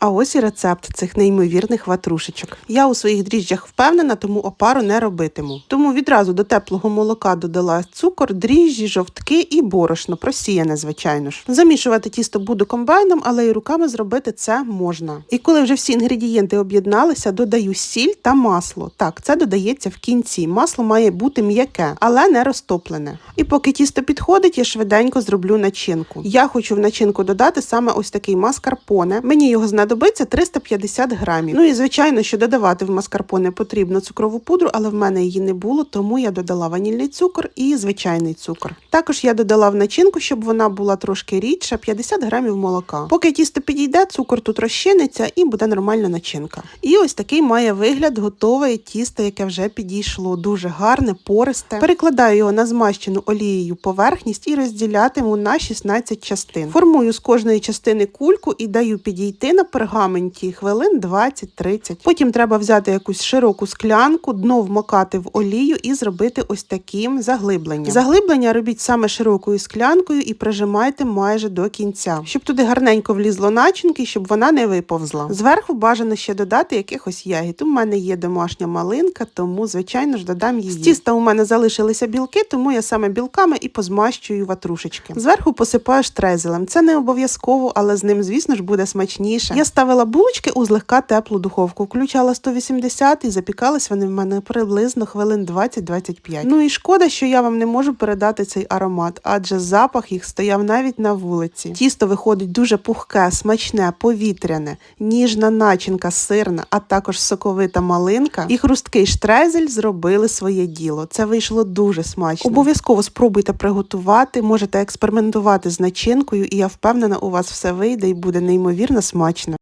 А ось і рецепт цих неймовірних ватрушечок. Я у своїх дріжджах впевнена, тому опару не робитиму. Тому відразу до теплого молока додала цукор, дріжджі, жовтки і борошно, просіяне, звичайно ж. Замішувати тісто буду комбайном, але і руками зробити це можна. І коли вже всі інгредієнти об'єдналися, додаю сіль та масло. Так, це додається в кінці. Масло має бути м'яке, але не розтоплене. І поки тісто підходить, я швиденько зроблю начинку. Я хочу в начинку додати саме ось такий маскарпоне. Мені його знадобиться 350 грамів. Ну і звичайно, що додавати в маскарпоне потрібно цукрову пудру, але в мене її не було, тому я додала ванільний цукор і звичайний цукор. Також я додала в начинку, щоб вона була трошки рідша, 50 грамів молока. Поки тісто підійде, цукор тут розчиниться і буде нормальна начинка. І ось такий має вигляд готове тісто, яке вже підійшло. Дуже гарне, пористе. Перекладаю його на змащену олією поверхність і розділятиму на 16 частин. Формую з кожної частини кульку і даю підійти на пергаменті хвилин 20-30. Потім треба взяти якусь широку склянку, дно вмокати в олію і зробити ось таким заглибленням. Заглиблення робіть саме широкою склянкою і прижимайте майже до кінця, щоб туди гарненько влізло начинки, щоб вона не виповзла. Зверху бажано ще додати якихось ягід. У мене є домашня малинка, тому звичайно ж додам її. З тіста у мене залишилися білки, тому я саме білками і позмащую ватрушечки. Зверху посипаю штрезелем. Це не обов'язково, але з ним, звісно ж, буде смачніше. Я ставила булочки у злегка теплу духовку, включала 180 і запікались вони в мене приблизно хвилин 20-25. Ну і шкода, що я вам не можу передати цей аромат, адже запах їх стояв навіть на вулиці. Тісто виходить дуже пухке, смачне, повітряне, ніжна начинка сирна, а також соковита малинка і хрусткий штрезель зробили своє діло. Це вийшло дуже смачно. Обов'язково спробуйте приготувати, можете експериментувати з начинкою, і я впевнена, у вас все вийде і буде неймовірно смачно.